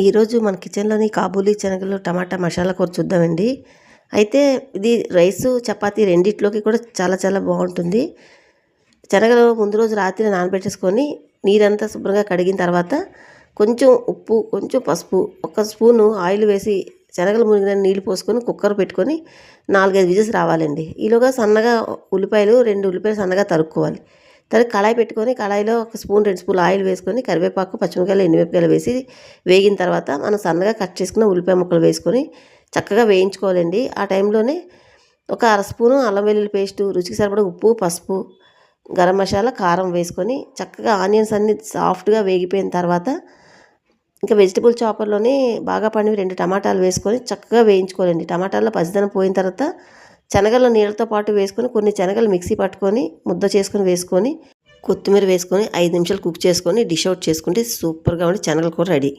ఈరోజు మన కిచెన్లోని కాబూలీ శనగలు టమాటా మసాలా కూర చూద్దామండి. అయితే ఇది రైసు చపాతీ రెండిట్లోకి కూడా చాలా చాలా బాగుంటుంది. శనగలు ముందు రోజు రాత్రి నానబెట్టేసుకొని నీరంతా శుభ్రంగా కడిగిన తర్వాత కొంచెం ఉప్పు కొంచెం పసుపు ఒక స్పూను ఆయిల్ వేసి శనగలు మునిగిన నీళ్ళు పోసుకొని కుక్కర్ పెట్టుకొని నాలుగైదు విజిల్స్ రావాలండి. ఈలోగా సన్నగా ఉల్లిపాయలు రెండు ఉల్లిపాయలు సన్నగా తరుక్కోవాలి. తర్వాత కళాయి పెట్టుకొని కళాయిలో ఒక స్పూన్ రెండు స్పూన్ ఆయిల్ వేసుకొని కరివేపాకు పచ్చిమిరపకాయలు ఎండుమిరపకాయలు వేసి వేగిన తర్వాత మనం సన్నగా కట్ చేసుకున్న ఉల్లిపాయ ముక్కలు వేసుకొని చక్కగా వేయించుకోవాలండి. ఆ టైంలోనే ఒక అర స్పూను అల్లం వెల్లుల్లి పేస్టు రుచికి సరిపడా ఉప్పు పసుపు గరం మసాలా కారం వేసుకొని చక్కగా ఆనియన్స్ అన్ని సాఫ్ట్గా వేగిపోయిన తర్వాత ఇంకా వెజిటబుల్ చాపర్లోనే బాగా పండివి రెండు టమాటాలు వేసుకొని చక్కగా వేయించుకోవాలండి. టమాటాల్లో పసిదనం పోయిన తర్వాత శనగలను నీళ్ళతో పాటు వేసుకొని కొన్ని శనగలు మిక్సీ పట్టుకొని ముద్ద చేసుకొని వేసుకొని కొత్తిమీర వేసుకొని ఐదు నిమిషాలు కుక్ చేసుకొని డిష్ అవుట్ చేసుకుంటే సూపర్గా ఉండి శనగలు కూర రెడీ.